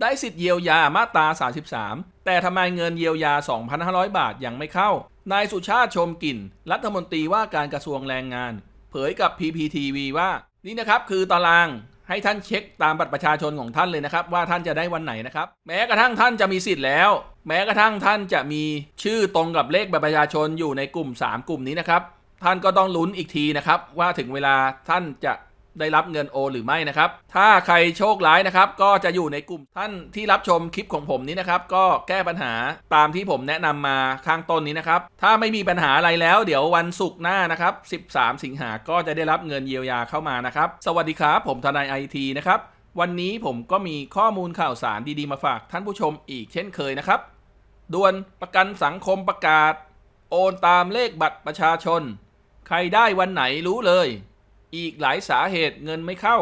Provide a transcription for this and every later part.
ได้สิทธิ์เยียวยามาตรา 33 แต่ทำไมเงินเยียวยา 2,500 บาทยังไม่เข้า นายสุชาติชมกลิ่น รัฐมนตรีว่าการกระทรวงแรงงาน เผยกับ PPTV ว่า นี่นะครับคือตารางให้ท่านเช็คตามบัตรประชาชนของท่านเลยนะครับ ว่าท่านจะได้วันไหนนะครับ แม้กระทั่งท่านจะมีสิทธิ์แล้ว แม้กระทั่งท่านจะมีชื่อตรงกับเลขบัตรประชาชนอยู่ในกลุ่ม 3 กลุ่มนี้นะครับ ท่านก็ต้องลุ้นอีกทีนะครับว่าถึงเวลาท่านจะ ได้รับเงินโอนหรือไม่นะครับ ถ้าใครโชคร้ายนะครับก็จะอยู่ในกลุ่มท่านที่รับชมคลิปของผมนี้นะครับ ก็แก้ปัญหาตามที่ผมแนะนำมาข้างต้นนี้นะครับ ถ้าไม่มีปัญหาอะไรแล้วเดี๋ยววันศุกร์หน้านะครับ 13 สิงหาก็จะได้รับเงินเยียวยาเข้ามานะครับ สวัสดีครับ ผมทนายไอทีนะครับ วันนี้ผมก็มีข้อมูลข่าวสารดีๆมาฝากท่านผู้ชมอีกเช่นเคยนะครับด่วนประกันสังคมประกาศ โอนตามเลขบัตรประชาชน ใครได้วันไหนรู้เลย อีกหลายสาเหตุเงินไม่เข้า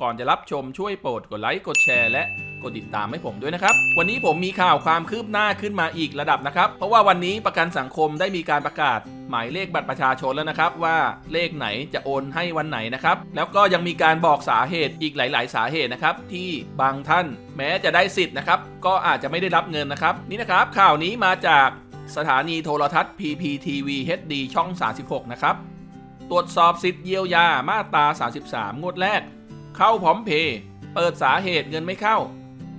ก่อนจะรับชมช่วยโปรดกดไลค์กดแชร์และกดติดตามให้ผมด้วยนะครับ วันนี้ผมมีข่าวความคืบหน้าขึ้นมาอีกระดับนะครับ เพราะว่าวันนี้ประกันสังคมได้มีการประกาศ หมายเลขบัตรประชาชนแล้วนะครับ ว่าเลขไหนจะโอนให้วันไหนนะครับ แล้วก็ยังมีการบอกสาเหตุอีกหลาย ๆ สาเหตุนะครับ ที่บางท่านแม้จะได้สิทธิ์นะครับ ก็อาจจะไม่ได้รับเงินนะครับ นี่นะครับ ข่าวนี้มาจากสถานีโทรทัศน์ PPTV HD ช่อง 36 นะครับ ตรวจสอบสิทธิ์เยียวยามาตรา 33 งวดแรก เข้าพร้อมเพย์เปิดสาเหตุเงินไม่เข้า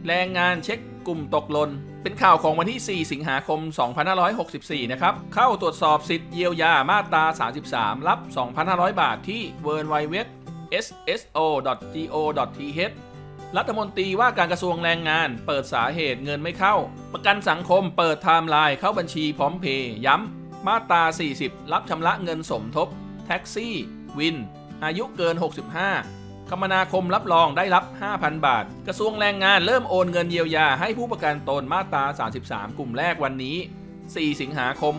แรงงานเช็คกลุ่มตกหล่นเป็นข่าวของวันที่ 4 สิงหาคม 2564 นะครับ เข้าตรวจสอบสิทธิ์เยียวยามาตรา 33 รับ 2,500 บาทที่ w w w sso.go.th รัฐมนตรีว่าการกระทรวงแรงงาน เปิดสาเหตุเงินไม่เข้า ประกันสังคมเปิดไทม์ไลน์เข้าบัญชีพร้อมเพย์ย้ำ มาตรา 40 รับชำระเงินสมทบ แท็กซี่ วิน อายุเกิน 65 คมนาคมรับรองได้รับ 5,000 บาท กระทรวงแรงงานเริ่มโอนเงินเยียวยาให้ผู้ประกันตนมาตรา 33 กลุ่มแรกวันนี้ 4 สิงหาคม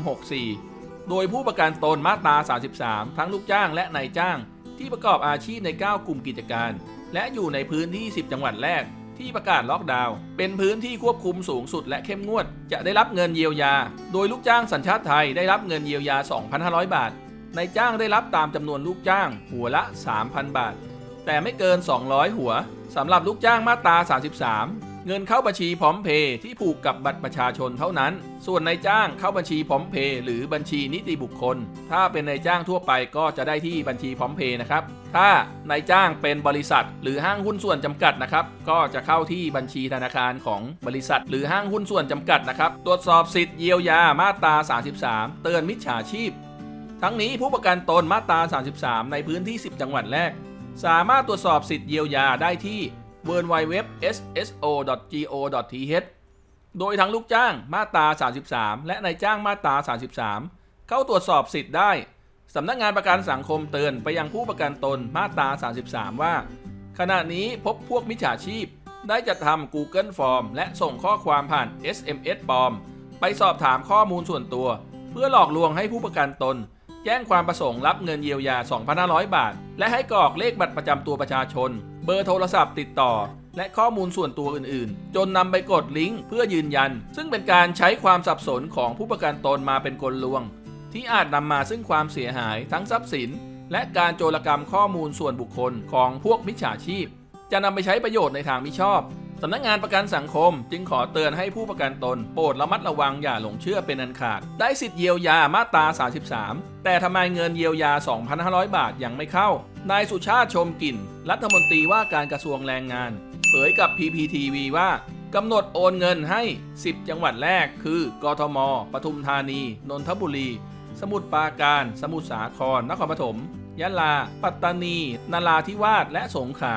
64 โดยผู้ประกันตนมาตรา 33 ทั้งลูกจ้างและนายจ้าง ที่ประกอบอาชีพใน 9 กลุ่มกิจการ และอยู่ในพื้นที่ 10 จังหวัดแรก ที่ประกาศล็อกดาวน์เป็นพื้นที่ควบคุมสูงสุดและเข้มงวด จะได้รับเงินเยียวยา โดยลูกจ้างสัญชาติไทยได้รับเงินเยียวยา 2,500 บาทนายจ้างได้รับตามจำนวนลูกจ้าง หัวละ 3,000 บาท แต่ไม่เกิน 200 หัวสำหรับลูกจ้างมาตรา 33 เงินเข้าบัญชีพร้อมเพย์ที่ผูกกับบัตรประชาชนเท่านั้น ส่วนนายจ้างเข้าบัญชีพร้อมเพย์หรือบัญชีนิติบุคคล ถ้าเป็นนายจ้างทั่วไปก็จะได้ที่บัญชีพร้อมเพย์นะครับ ถ้านายจ้างเป็นบริษัท หรือห้างหุ้นส่วนจำกัดนะครับ ก็จะเข้าที่บัญชีธนาคารของบริษัท หรือห้างหุ้นส่วนจำกัดนะครับ ตรวจสอบสิทธิ์เยียวยามาตรา 33 เตือนมิจฉาชีพ ทั้งนี้ผู้ประกันตนมาตรา 33 ในพื้นที่ 10 จังหวัดแรก สามารถตรวจสอบสิทธิ์เยียวยาได้ที่ w w w sso.go.th โดยทั้งลูกจ้างมาตรา 33 และนายจ้างมาตรา 33 เข้าตรวจสอบสิทธิ์ได้สำนักงานประกันสังคมเตือนไปยังผู้ประกันตนมาตรา 33 ว่า ขณะนี้พบพวกมิจฉาชีพ ได้จัดทำ Google Form และส่งข้อความผ่าน SMS ปลอม ไปสอบถามข้อมูลส่วนตัว เพื่อหลอกลวงให้ผู้ประกันตน แจ้งความประสงค์รับเงินเยียวยา 2,500 บาท และให้กรอกเลขบัตรประจำตัวประชาชน เบอร์โทรศัพท์ติดต่อ และข้อมูลส่วนตัวอื่นๆ จนนำไปกดลิงก์เพื่อยืนยัน ซึ่งเป็นการใช้ความสับสนของผู้ประกันตนมาเป็นกลลวง ที่อาจนำมาซึ่งความเสียหายทั้งทรัพย์สิน และการโจรกรรมข้อมูลส่วนบุคคลของพวกมิจฉาชีพ จะนำไปใช้ประโยชน์ในทางมิชอบ สำนักงานประกันสังคม จึงขอเตือนให้ผู้ประกันตน โปรดระมัดระวังอย่าหลงเชื่อเป็นอันขาด ได้สิทธิ์เยียวยามาตรา 33 แต่ทำไมเงินเยียวยา 2,500 บาทยังไม่เข้านายสุชาติชมกลิ่น รัฐมนตรีว่าการกระทรวงแรงงาน เผยกับ PPTV ว่ากำหนดโอนเงินให้ 10 จังหวัดแรก คือกทม ปทุมธานี นนทบุรี สมุทรปราการ สมุทรสาคร นครปฐม ยะลา ปัตตานี นราธิวาส และสงขลา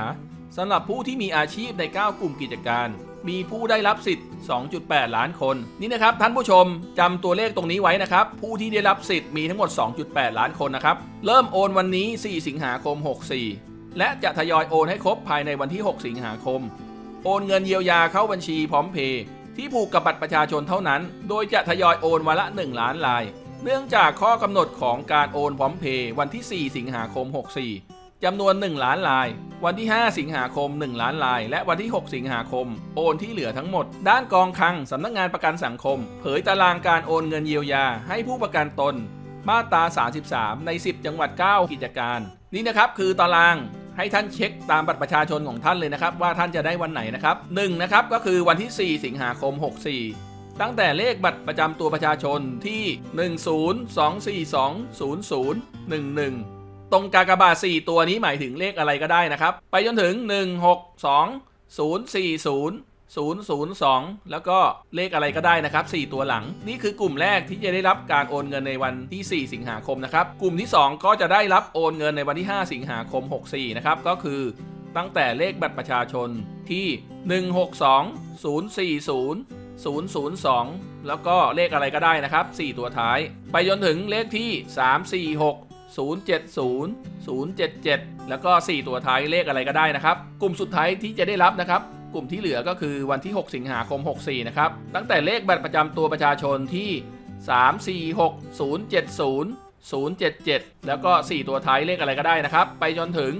สำหรับผู้ที่มีอาชีพใน 9 กลุ่มกิจการ มีผู้ได้รับสิทธิ์ 2.8 ล้านคน นี่นะครับท่านผู้ชมจำตัวเลขตรงนี้ไว้นะครับ ผู้ที่ได้รับสิทธิ์มีทั้งหมด 2.8 ล้านคนนะครับ เริ่มโอนวันนี้ 4 สิงหาคม 64 และจะทยอยโอนให้ครบภายในวันที่ 6 สิงหาคม โอนเงินเยียวยาเข้าบัญชีพร้อมเพย์ที่ผูกกับบัตรประชาชนเท่านั้น โดยจะทยอยโอนวันละ 1 ล้านลาย เนื่องจากข้อกำหนดของการโอนพร้อมเพย์วันที่ 4 สิงหาคม 64 จำนวน 1 ล้านลาย วันที่ 5 สิงหาคม 1 ล้านลาย และวันที่ 6 สิงหาคม โอนที่เหลือทั้งหมด ด้านกองคลังสำนักงานประกันสังคม เผยตารางการโอนเงินเยียวยา ให้ผู้ประกันตน มาตรา 33 ใน 10 จังหวัด 9 กิจการ นี่นะครับคือตารางให้ท่านเช็คตามบัตรประชาชนของท่านเลยนะครับ ว่าท่านจะได้วันไหนนะครับ1นะครับก็คือวันที่ 4 สิงหาคม 64 ตั้งแต่เลขบัตรประจำตัวประชาชนที่ 102420011 ตรงกากบาท4ตัวนี้หมายถึงเลขอะไรก็ได้นะครับ ไปจนถึง 162040 002 แล้วก็เลขอะไรก็ได้นะครับ 4 ตัวหลัง นี่คือกลุ่มแรกที่จะได้รับการโอนเงินในวันที่ 4 สิงหาคมนะครับ กลุ่มที่ 2 ก็จะได้รับโอนเงินในวันที่ 5 สิงหาคม 64 นะครับ ก็คือตั้งแต่เลขบัตรประชาชนที่ 162 040 002 แล้วก็เลขอะไรก็ได้นะครับ 4 ตัวท้าย ไปจนถึงเลขที่ 346 070 077 แล้วก็ 4 ตัวท้ายเลขอะไรก็ได้นะครับ กลุ่มสุดท้ายที่จะได้รับนะครับ กลุ่มที่เหลือก็คือวันที่ 6 สิงหาคม 64 นะครับ ตั้งแต่เลขบัตรประจำตัวประชาชนที่ 346 070 077 แล้วก็ 4 ตัวท้ายเลขอะไรก็ได้นะครับ ไปจนถึง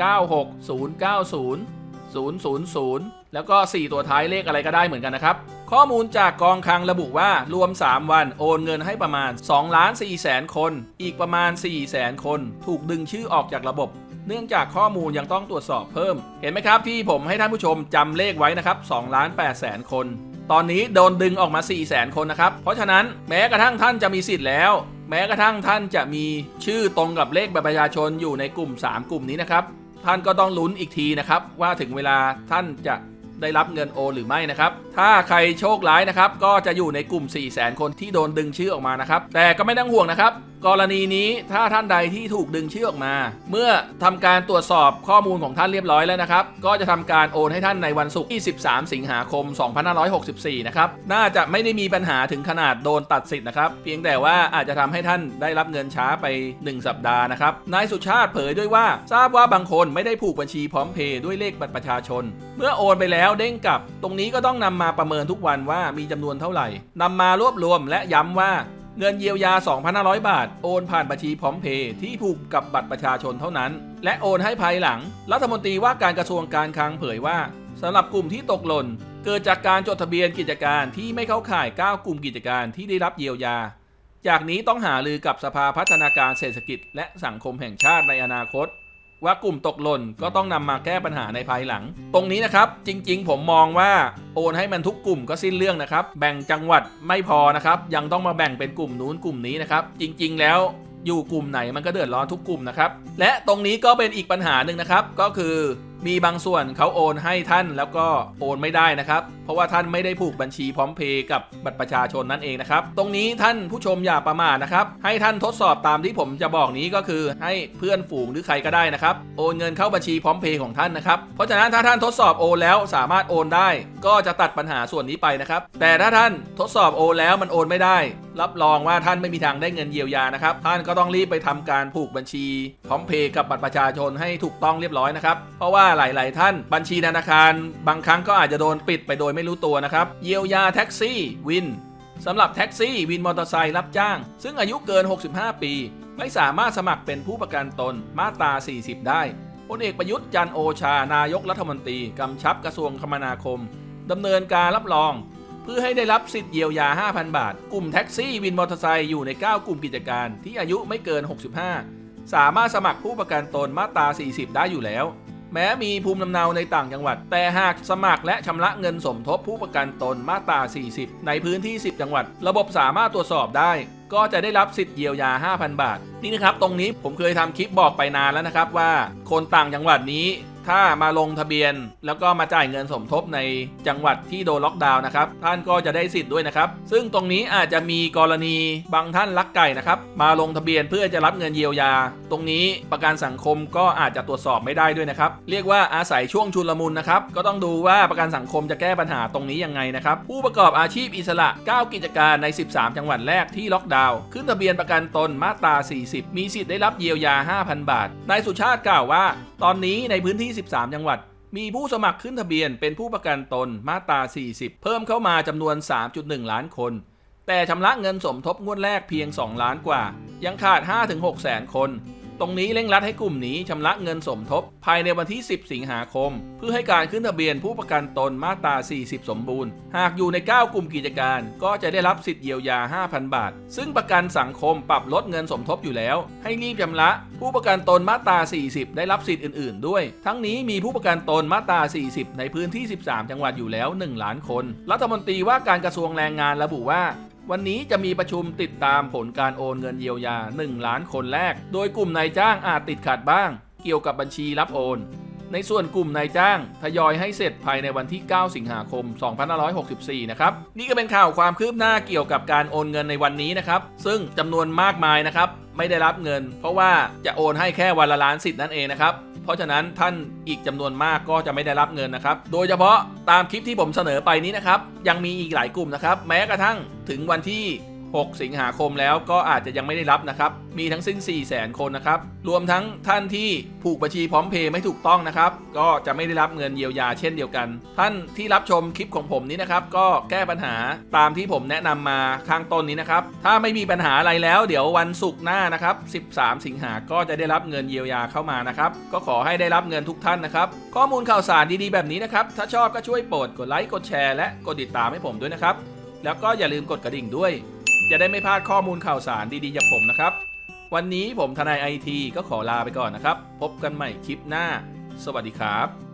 896 090 000 แล้วก็ 4 ตัวท้ายเลขอะไรก็ได้เหมือนกันนะครับ ข้อมูลจากกองคลังระบุว่ารวม 3 วันโอนเงินให้ประมาณ2ล้าน4แสนคน อีกประมาณ 4 แสนคน ถูกดึงชื่อออกจากระบบ เนื่องจากข้อมูลยังต้องตรวจสอบเพิ่ม เห็นไหมครับที่ผมให้ท่านผู้ชมจำเลขไว้นะครับ2ล้าน8แสนคน ตอนนี้โดนดึงออกมา4แสนคนนะครับ เพราะฉะนั้นแม้กระทั่งท่านจะมีสิทธิ์แล้ว แม้กระทั่งท่านจะมีชื่อตรงกับเลขบัตรประชาชนอยู่ในกลุ่ม 3 กลุ่มนี้นะครับ ท่านก็ต้องลุ้นอีกทีนะครับว่าถึงเวลาท่านจะ ได้รับเงินโอหรือไม่นะครับ ถ้าใครโชคร้ายนะครับก็จะอยู่ในกลุ่ม 4 0 0แสนคนที่โดนดึงชื่อออกมานะครับ แต่ก็ไม่ต้องห่วงนะครับ กรณีนี้ถ้าท่านใดที่ถูกดึงชื่อออกมา เมื่อทำการตรวจสอบข้อมูลของท่านเรียบร้อยแล้วนะครับ ก็จะทำการโอนให้ท่านในวันศุกร์ที่13สิงหาคม 2564 นะครับ น่าจะไม่ได้มีปัญหาถึงขนาดโดนตัดสิทธิ์นะครับเพียงแต่ว่าอาจจะทำให้ท่านได้รับเงินช้าไป 1 สัปดาห์นะครับนายสุชาติเผยด้วยว่าทราบว่าบางคนไม่ได้ผูกบัญชีพร้อมเพย์ด้วยเลขบัตรประชาชน เมื่อโอนไปแล้วเด้งกลับ ตรงนี้ก็ต้องนำมาประเมินทุกวันว่ามีจำนวนเท่าไหร่นำมารวบรวมและย้ำว่าเงินเยียวยา 2,500 บาท โอนผ่านบัญชีพร้อมเพย์ที่ผูกกับบัตรประชาชนเท่านั้น และโอนให้ภายหลัง รัฐมนตรีว่าการกระทรวงการคลังเผยว่าสำหรับกลุ่มที่ตกหล่น เกิดจากการจดทะเบียนกิจการที่ไม่เข้าข่าย 9 กลุ่มกิจการที่ได้รับเยียวยา จากนี้ต้องหารือกับสภาพัฒนาการเศรษฐกิจ และสังคมแห่งชาติในอนาคต ว่ากลุ่มตกหล่นก็ต้องนำมาแก้ปัญหาในภายหลัง ตรงนี้นะครับจริง ๆ ผมมองว่าโอนให้มันทุกกลุ่มก็สิ้นเรื่องนะครับ แบ่งจังหวัดไม่พอนะครับ ยังต้องมาแบ่งเป็นกลุ่มนู้นกลุ่มนี้นะครับ จริง ๆ แล้วอยู่กลุ่มไหนมันก็เดือดร้อนทุกกลุ่มนะครับ และตรงนี้ก็เป็นอีกปัญหาหนึ่งนะครับ ก็คือ มีบางส่วนเขาโอนให้ท่านแล้วก็โอนไม่ได้นะครับ เพราะว่าท่านไม่ได้ผูกบัญชีพร้อมเพย์กับบัตรประชาชนนั่นเองนะครับ ตรงนี้ท่านผู้ชมอย่าประมาทนะครับ ให้ท่านทดสอบตามที่ผมจะบอกนี้ก็คือให้เพื่อนฝูงหรือใครก็ได้นะครับ โอนเงินเข้าบัญชีพร้อมเพย์ของท่านนะครับ เพราะฉะนั้นถ้าท่านทดสอบโอนแล้วสามารถโอนได้ ก็จะตัดปัญหาส่วนนี้ไปนะครับ แต่ถ้าท่านทดสอบโอนแล้วมันโอนไม่ได้ รับรองว่าท่านไม่มีทางได้เงินเยียวยานะครับ ท่านก็ต้องรีบไปทำการผูกบัญชีพร้อมเพย์กับบัตรประชาชนให้ถูกต้องเรียบร้อยนะครับ เพราะว่าหลาย ๆ ท่าน บัญชีธนาคาร บางครั้งก็อาจจะโดนปิดไปโดยไม่รู้ตัวนะครับ เยียวยาแท็กซี่วินสำหรับแท็กซี่วินมอเตอร์ไซค์รับจ้าง ซึ่งอายุเกิน 65 ปี ไม่สามารถสมัครเป็นผู้ประกันตนมาตรา 40 ได้พลเอกประยุทธ์จันโอชานายกรัฐมนตรีกำชับกระทรวงคมนาคมดำเนินการรับรอง เพื่อให้ได้รับสิทธิ์เยียวยา 5,000 บาท กลุ่มแท็กซี่วินมอเตอร์ไซค์อยู่ใน 9 กลุ่มกิจการที่อายุไม่เกิน 65 สามารถสมัครผู้ประกันตนมาตรา 40 ได้อยู่แล้ว แม้มีภูมิลำเนาในต่างจังหวัด แต่หากสมัครและชำระเงินสมทบผู้ประกันตนมาตรา 40 ในพื้นที่ 10 จังหวัด ระบบสามารถตรวจสอบได้ ก็จะได้รับสิทธิ์เยียวยา 5,000 บาท นี่นะครับ ตรงนี้ผมเคยทำคลิปบอกไปนานแล้วนะครับว่า คนต่างจังหวัดนี้ ถ้ามาลงทะเบียน แล้วก็มาจ่ายเงินสมทบในจังหวัดที่โดนล็อกดาวน์นะครับ ท่านก็จะได้สิทธิ์ด้วยนะครับ ซึ่งตรงนี้อาจจะมีกรณีบางท่านลักไก่นะครับ มาลงทะเบียนเพื่อจะรับเงินเยียวยา ตรงนี้ประกันสังคมก็อาจจะตรวจสอบไม่ได้ด้วยนะครับ เรียกว่าอาศัยช่วงชุลมุนนะครับ ก็ต้องดูว่าประกันสังคมจะแก้ปัญหาตรงนี้ยังไงนะครับ ผู้ประกอบอาชีพอิสระ 9 กิจการใน 13 จังหวัดแรกที่ล็อกดาวน์ ขึ้นทะเบียนประกันตนมาตรา 40 มีสิทธิ์ได้รับเยียวยา 5,000 บาท นายสุชาติกล่าวว่า ตอนนี้ในพื้นที่23 จังหวัด มีผู้สมัครขึ้นทะเบียนเป็นผู้ประกันตนมาตรา 40 เพิ่มเข้ามาจำนวน 3.1 ล้านคน แต่ชำระเงินสมทบงวดแรกเพียง 2 ล้านกว่า ยังขาด 5-6 แสนคน ตรงนี้เร่งรัดให้กลุ่มนี้ชำระเงินสมทบ ภายในวันที่ 10 สิงหาคม เพื่อให้การขึ้นทะเบียนผู้ประกันตนมาตรา 40 สมบูรณ์ หากอยู่ใน 9 กลุ่มกิจการ ก็จะได้รับสิทธิ์เยียวยา 5,000 บาท ซึ่งประกันสังคมปรับลดเงินสมทบอยู่แล้ว ให้รีบชำระ ผู้ประกันตนมาตรา 40 ได้รับสิทธิ์อื่น ๆ ด้วย ทั้งนี้มีผู้ประกันตนมาตรา 40 ในพื้นที่ 13 จังหวัดอยู่แล้ว 1 ล้านคน รัฐมนตรีว่าการกระทรวงแรงงานระบุว่า วันนี้จะมีประชุมติดตามผลการโอนเงินเยียวยา 1 ล้านคนแรก โดยกลุ่มนายจ้างอาจติดขัดบ้าง เกี่ยวกับบัญชีรับโอน ในส่วนกลุ่มนายจ้าง ทยอยให้เสร็จภายในวันที่ 9 สิงหาคม 2564 นะครับ นี่ก็เป็นข่าวความคืบหน้าเกี่ยวกับการโอนเงินในวันนี้นะครับ ซึ่งจำนวนมากมายนะครับ ไม่ได้รับเงิน เพราะว่าจะโอนให้แค่วันละล้านสิทธิ์นั่นเองนะครับ เพราะฉะนั้นท่านอีกจำนวนมากก็จะไม่ได้รับเงินนะครับ โดยเฉพาะตามคลิปที่ผมเสนอไปนี้นะครับ ยังมีอีกหลายกลุ่มนะครับ แม้กระทั่งถึงวันที่ 6 สิงหาคมแล้วก็อาจจะยังไม่ได้รับนะครับ มีทั้งสิ้น 4 0 0แสนคนนะครับ รวมทั้งท่านที่ผูกบัญชีพร้อมเพย์ไม่ถูกต้องนะครับ ก็จะไม่ได้รับเงินเยียวยาเช่นเดียวกัน ท่านที่รับชมคลิปของผมนี้นะครับ ก็แก้ปัญหาตามที่ผมแนะนำมาข้างต้นนี้นะครับ ถ้าไม่มีปัญหาอะไรแล้วเดี๋ยววันศุกร์หน้านะครับ 13 สิงหาก็จะได้รับเงินเยียวยาเข้ามานะครับ ก็ขอให้ได้รับเงินทุกท่านนะครับ ข้อมูลข่าวสารดีๆแบบนี้นะครับ ถ้าชอบก็ช่วยโปรดกดไลค์ กดแชร์ และกดติดตามให้ผมด้วยนะครับ แล้วก็อย่าลืมกดกระดิ่งด้วย จะได้ไม่พลาดข้อมูลข่าวสารดีๆจากผมนะครับ วันนี้ผมทนายไอทีก็ขอลาไปก่อนนะครับ พบกันใหม่คลิปหน้า สวัสดีครับ